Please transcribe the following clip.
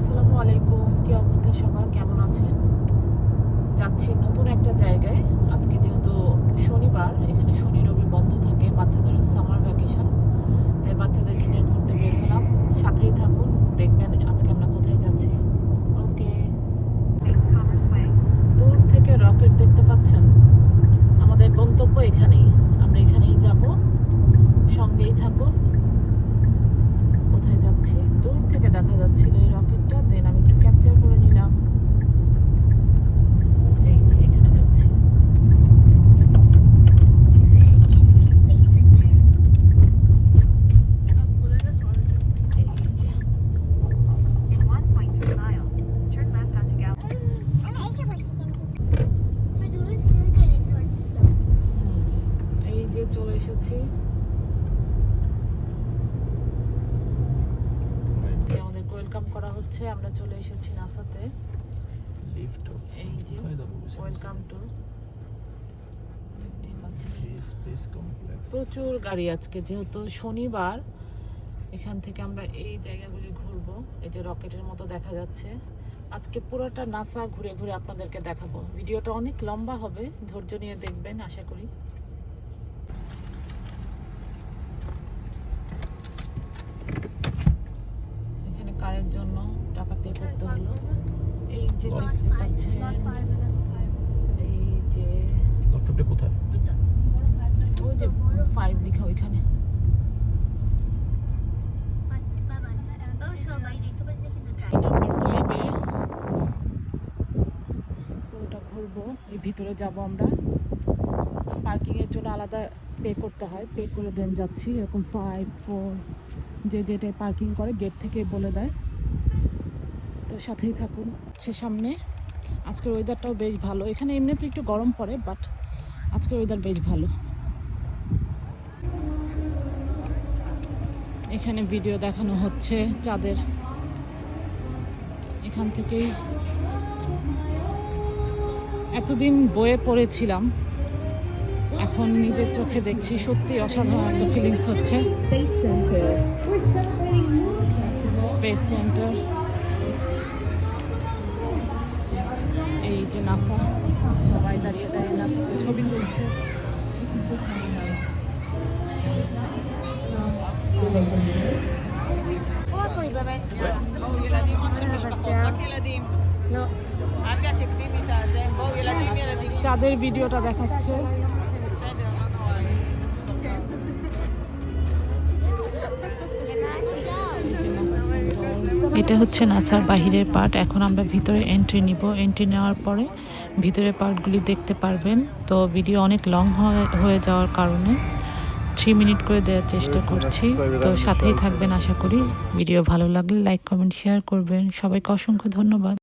আসসালামু আলাইকুম। কি অবস্থা সবার? কেমন আছেন? যাচ্ছি নতুন একটা জায়গায়। আজকে যেহেতু শনিবার, এখানে শনি রবি বন্ধ থাকে, বাচ্চাদের সামার ভ্যাকেশন তাই বাচ্চাদেরকে নিয়ে ঘুরতে বের হলাম। সাথেই থাকুন, দেখবেন আজকে আমরা কোথায় যাচ্ছি। ওকে। দূর থেকে রকেট দেখতে পাচ্ছেন? আমাদের গন্তব্য এখানেই আমরা এখানেই যাব সঙ্গেই থাকুন কোথায় যাচ্ছি দূর থেকে দেখা যাচ্ছিল এই রকেটটা দেন আমি একটু ক্যাপচার করে নিলাম এই যে এখানে যাচ্ছি Space Center. এই যে In 1.3 miles, turn left onto Gal. আমি এসে বসে কেন দূরে থেকে দেখতে পাচ্ছিলাম হুম, এই যে চলে আমাদের ওয়েলকাম করা হচ্ছে আমরা চলে এসেছি নাসাতে। লিফট এই যে ওয়েলকাম টু প্রচুর গাড়ি আজকে যেহেতু শনিবার এখান থেকে আমরা এই জায়গাগুলি ঘুরবো। এই যে রকেটের মতো দেখা যাচ্ছে। আজকে পুরোটা নাসা ঘুরে ঘুরে আপনাদেরকে দেখাবো। ভিডিওটা অনেক লম্বা হবে ধৈর্য নিয়ে দেখবেন আশা করি এখানে কারের জন্য টাকা পে করতে হলো এই কোথায়? ওই যে ফাইভ ওইখানে ঘুরবো ভিতরে যাব আমরা। পার্কিং এর জন্য আলাদা পে করতে হয় পে করে দেন যাচ্ছি। এরকম ফাইভ ফোর যে যেটাই পার্কিং করে গেট থেকে বলে দেয়। সাথেই থাকুন সে সামনে। আজকের ওয়েদারটাও বেশ ভালো। এখানে এমনিতে একটু গরম পড়ে বাট আজকের ওয়েদার বেশ ভালো। এখানে ভিডিও দেখানো হচ্ছে চাঁদের। এখান থেকেই এতদিন বয়ে পড়েছিলাম। এখন নিজের চোখে দেখছি সত্যি অসাধারণ একটা ফিলিংস হচ্ছে। স্পেস সেন্টার নাসা সবাই দাঁড়িয়ে দাঁড়িয়ে নাসাতে ছবি তুলছে। চাঁদের ভিডিওটা দেখাচ্ছে। এটা হচ্ছে নাসার বাহিরের পার্ট। এখন আমরা ভিতরে এন্ট্রি নিব। এন্ট্রি নেওয়ার পরে ভিতরে পার্টগুলি দেখতে পারবেন। তো ভিডিও অনেক লং হয়ে যাওয়ার কারণে থ্রি মিনিট করে দেওয়ার চেষ্টা করছি। তো সাথেই থাকবেন আশা করি। ভিডিও ভালো লাগলে লাইক কমেন্ট শেয়ার করবেন। সবাইকে অসংখ্য ধন্যবাদ।